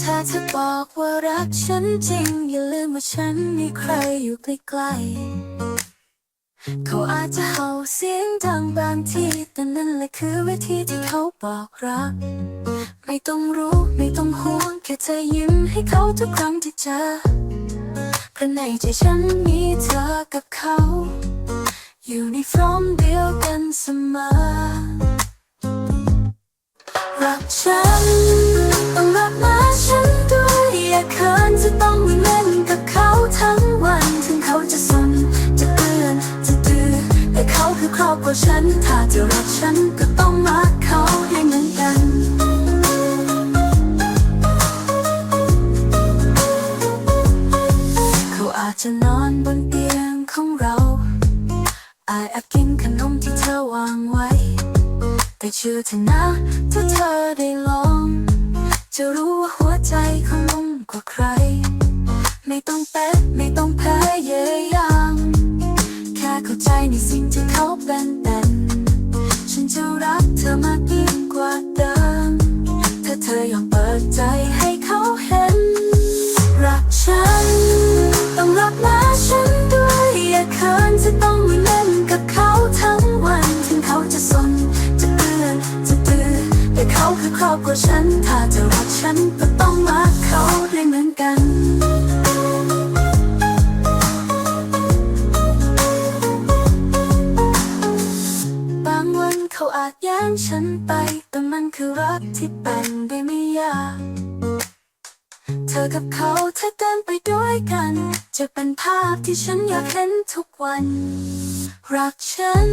ถ้าเธอบอกว่ารักฉันจริง อย่าลืมว่าฉันมีใครอยู่ใกล้ๆเขาอาจจะเห่าเสียงดังบางทีแต่นั่นแหละคือวิธีที่เขาบอกรัก ไม่ต้องรู้ไม่ต้องห่วงแค่เธอยิ้มให้เขาทุกครั้งที่เจอเพราะในใจฉันมีเธอกับเขา อยู่ในพร้อมเดียวกันเสมอรักฉัน ทั้งวัน ถึงเขาจะสน จะเตือน จะดื้อแต่เขาคือครอบครัวฉัน ถ้าจะรักฉันก็ต้องรักเขาให้เหมือนกันเขาอาจจะนอนบนเตียงของเราอาจแอบกินขนมที่เธอวางไว้ แต่เชื่อเถอะนะถ้าเธอได้ลอง จะรู้ว่าหัวใจ ใจในสิ่งที่เขาเป็นแต่นฉันจะรักเธอมากยิ่งกว่าเดิมถ้าเธอยอมเปิดใจให้เขาเห็น รักฉัน ต้องรักมาฉันด้วยอย่าเขินจะต้องวิ่เล่นกับเขาทั้งวัน ถึงเขาจะสนจะเตือนจะตือแต่เขาคือครอบครัวฉัน ถ้าจะรักฉันก็ต้องรักเขาด้เหมือนกัน ฉันไป แต่มันคือรักที่เป็นได้ไม่ยาก เธอกับเขาถ้าเดินไปด้วยกัน จะเป็นภาพที่ฉันอยากเห็นทุกวัน รักฉัน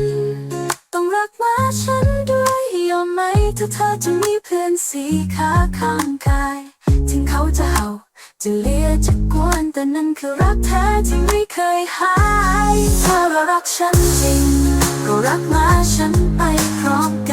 ต้องรักมาฉันด้วยยอมไหม ถ้าเธอจะมีเพื่อนสีขาข้างกายถึงเขาจะเห่าจะเลียจะกวนแต่นั่นคือรักแท้ที่ไม่เคยหายถ้าเรารักฉันจริง ก็รักมาฉันไปพร้อมกัน